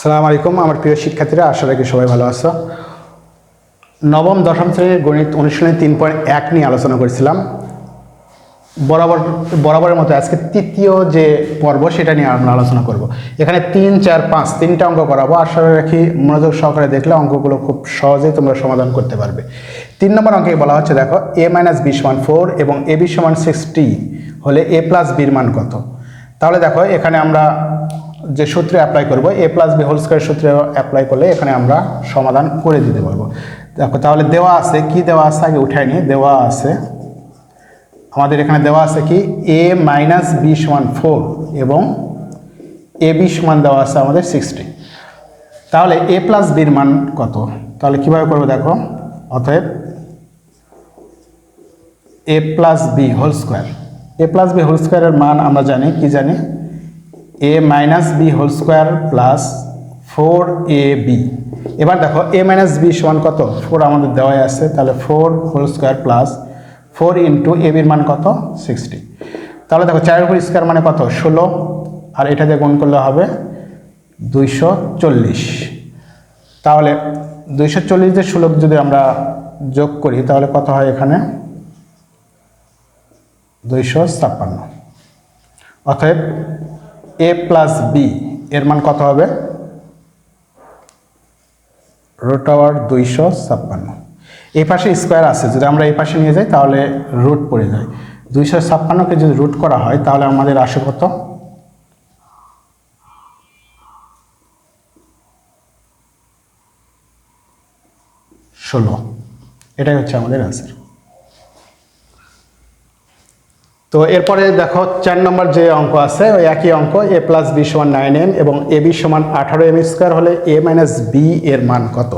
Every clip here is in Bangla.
সালাম আলাইকুম, আমার প্রিয় শিক্ষার্থীরা, আশা রাখি সবাই ভালো আছো। নবম, দশম শ্রেণির গণিত অনুশীলনী তিন পয়েন্ট এক নিয়ে আলোচনা করেছিলাম। বরাবর, বরাবরের মতো আজকে তৃতীয় যে পর্ব, সেটা নিয়ে আমরা আলোচনা করব। এখানে তিন, চার, পাঁচ, তিনটা অঙ্ক করাবো। আশা রাখি মনোযোগ সহকারে দেখলে অঙ্কগুলো খুব সহজেই তোমরা সমাধান করতে পারবে। তিন নম্বর অঙ্কে বলা হচ্ছে, দেখো, এ মাইনাস বি সমান ফোর এবং এ বি সমান সিক্সটি হলে এ প্লাস বির মান কত? তাহলে দেখো, এখানে আমরা যে সূত্রে অ্যাপ্লাই করব A plus B whole square সূত্রে অ্যাপ্লাই করলে এখানে আমরা সমাধান করে দিতে পারব। দেখো, তাহলে দেওয়া আছে, কি দেওয়া আছে আগে উঠাই নি দেওয়া আছে, আমাদের এখানে দেওয়া আছে কি? এ মাইনাস বি সমান ফোর এবং এ বি সমান দেওয়া আছে আমাদের সিক্সটি তাহলে এ প্লাস বির মান কত? তাহলে কীভাবে করব দেখো? অতএব A plus B whole square A plus B whole স্কোয়ারের মান আমরা জানি, কি জানি? A minus B whole square plus four A B এবার দেখো এ মাইনাস বি সমান কত? ফোর আমাদের দেওয়াই আছে, তাহলে four whole square plus four into A বির মান কত? সিক্সটি তাহলে দেখো চারের উপর স্কোয়ার মানে কত? ষোলো। আর এটা দিয়ে গুণ করলে হবে দুইশো চল্লিশ। তাহলে দুইশো চল্লিশ দিয়ে ষোলো যদি আমরা যোগ করি, তাহলে কত হয় এখানে? দুইশো ছাপ্পান্ন। অতএব এ প্লাস বি এর মান কত হবে? রুট আওয়ার দুইশো ছাপ্পান্ন। এই পাশে স্কোয়ার আছে, যদি আমরা এই পাশে নিয়ে যাই, তাহলে রুট পড়ে যায়। দুইশো ছাপ্পান্নকে যদি রুট করা হয়, তাহলে আমাদের আসে কত? ষোলো। এটাই হচ্ছে আমাদের অ্যান্সার তো এরপরে দেখো চার নম্বর যে অঙ্ক আছে, ওই একই অঙ্ক এ প্লাস বি সমান নাইন এম এবং এ বি সমান আঠারো এম স্কোয়ার হলে এ মাইনাস বি এর মান কত?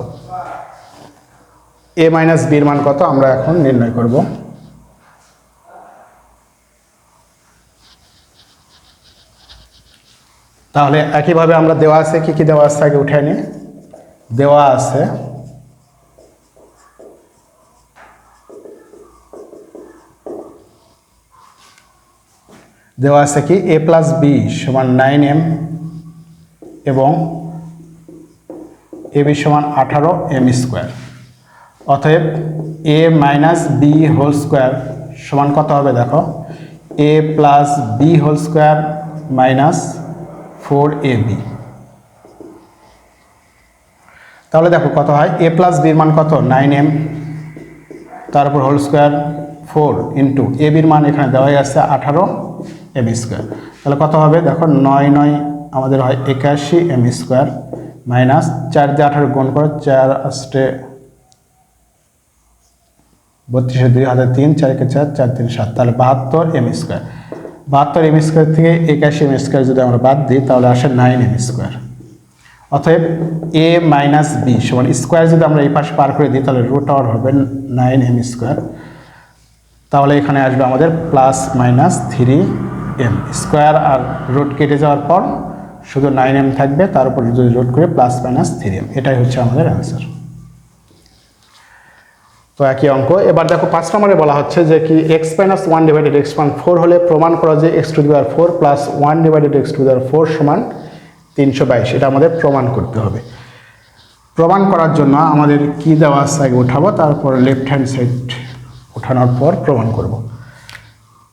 এ মাইনাস বির মান কত? আমরা এখন নির্ণয় করব। তাহলে একইভাবে আমরা দেওয়া আছে, কি কি দেওয়া আছে আগে উঠে নিই দেওয়া আছে দেওয়া আছে কি? এ প্লাস বি সমান নাইন এম এবং এ বি সমান আঠারো এম স্কোয়ার অতএব A minus B whole square সমান কত হবে দেখো? A plus B whole square minus four A B তাহলে দেখো কত হয়? এ প্লাস বির মান কত? নাইন এম তারপর whole square four into A বির মান এখানে দেওয়াই আছে আঠারো এম স্কোয়ার। তাহলে কত হবে? দেখো, নয় নয় আমাদের হয় একাশি এম স্কোয়ার মাইনাস চার দিয়ে আঠারো গুণ করো, চার আসতে বত্রিশে দুই হাজার তিন চারকে চার চার তিন সাত। তাহলে বাহাত্তর এম স্কোয়ার। বাহাত্তর এম স্কোয়ার থেকে একাশি এম স্কোয়ার যদি আমরা বাদ দিই, তাহলে আসে নাইন এম স্কোয়ার। অতএব এ মাইনাস বি সমান স্কোয়ার যদি আমরা এই পাশে পার করে দিই, তাহলে রুট আওয়ার হবে নাইন এম স্কোয়ার। তাহলে এখানে আসবে আমাদের plus minus three M square আর রুট কেটে যাওয়ার পর শুধু নাইন এম থাকবে, তার উপর যদি রুট করে প্লাস মাইনাস থ্রি এম। এটাই হচ্ছে আমাদের অ্যান্সার। তো একই অঙ্ক। এবার দেখো পাঁচ নম্বরে বলা হচ্ছে যে কি X minus one divided X one four হলে প্রমাণ করা যে এক্স টু দিবার four plus one divided X two দিবার ফোর সমান তিনশো বাইশ। এটা আমাদের প্রমাণ করতে হবে। প্রমাণ করার জন্য আমাদের কি দেওয়া আছে আগে উঠাবো, তারপর লেফট হ্যান্ড সাইড উঠানোর পর প্রমাণ করব।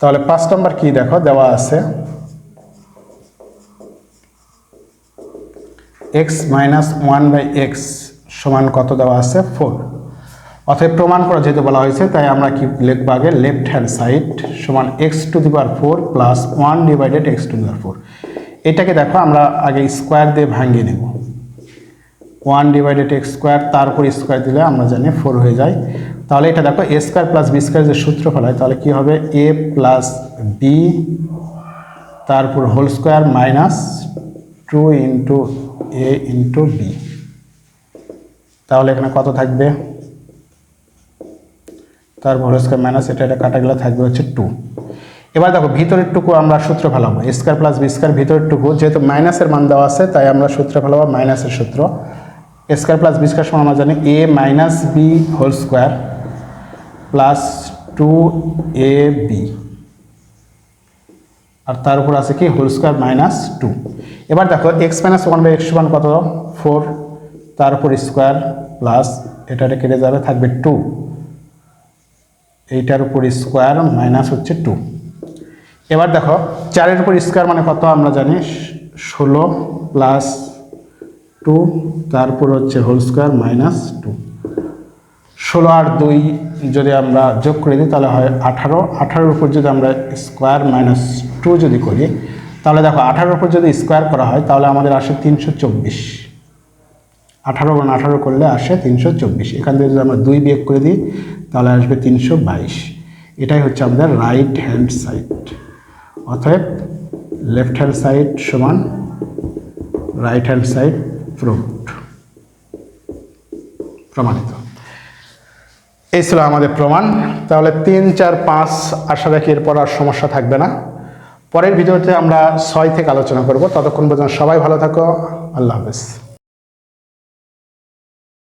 তাহলে পাঁচ নম্বর কি দেখো, দেওয়া আছে। X minus one by X সমান কত দেওয়া আছে? ফোর অতএব প্রমাণ করা, যেহেতু বলা হয়েছে, তাই আমরা কি লিখব আগে? লেফট হ্যান্ড সাইড সমান X to the power four plus one divided X to the power four এটাকে দেখো, আমরা আগে স্কোয়ার দিয়ে ভাঙিয়ে নেব। ওয়ান ডিভাইডেড এক্স স্কোয়ার তার উপর স্কোয়ার দিলে আমরা জানি ফোর হয়ে যায়। তাহলে এটা দেখো A square plus B square যে সূত্র ফেলায়, তাহলে কি হবে? এ প্লাস বি তারপর whole square minus two into A into B তাহলে এখানে কত থাকবে? তারপর হোল স্কোয়ার মাইনাস এটা এটা কাটা গেলে থাকবে হচ্ছে টু এবার দেখো, ভিতরের টুকু আমরা সূত্র ফেলাবো। স্কোয়ার প্লাস বি স্কোয়ার ভিতরের টুকু, যেহেতু মাইনাসের মান দেওয়া আছে, তাই আমরা সূত্র ফেলাবো মাইনাসের সূত্র। স্কোয়ার প্লাস বি স্কোয়ার সমান আমরা জানি A minus B whole square plus two A B. আর তার উপর আছে কি? Whole square minus two. এবার দেখো X minus one by X one কত? ফোর তার উপর স্কোয়ার প্লাস এটা এটা কেটে যাবে, থাকবে টু এইটার উপর স্কোয়ার মাইনাস হচ্ছে টু এবার দেখো, চারের উপর স্কোয়ার মানে কত? আমরা জানি ষোলো প্লাস টু, তারপর হচ্ছে হোল স্কোয়ার মাইনাস টু। ষোলো আর দুই যদি আমরা যোগ করে দিই, তাহলে হয় আঠারো। আঠারোর উপর যদি আমরা স্কোয়ার মাইনাস টু যদি করি, তাহলে দেখো আঠারোর উপর যদি স্কোয়ার করা হয়, তাহলে আমাদের আসে তিনশো চব্বিশ। আঠারো গুণ আঠারো করলে আসে তিনশো চব্বিশ। এখান থেকে যদি আমরা দুই বিয়োগ করে দিই, তাহলে আসবে তিনশো বাইশ। এটাই হচ্ছে আমাদের রাইট হ্যান্ড সাইড অতএব লেফট হ্যান্ড সাইড সমান রাইট হ্যান্ড সাইড প্রুভড প্রমাণিত। এই ছিল আমাদের প্রমাণ। তাহলে তিন, চার, পাঁচ আশা রাখি এরপর আর সমস্যা থাকবে না। পরের ভিডিওতে আমরা ছয় থেকে আলোচনা করব। ততক্ষণ পর্যন্ত সবাই ভালো থাকো। আল্লাহ হাফেজ।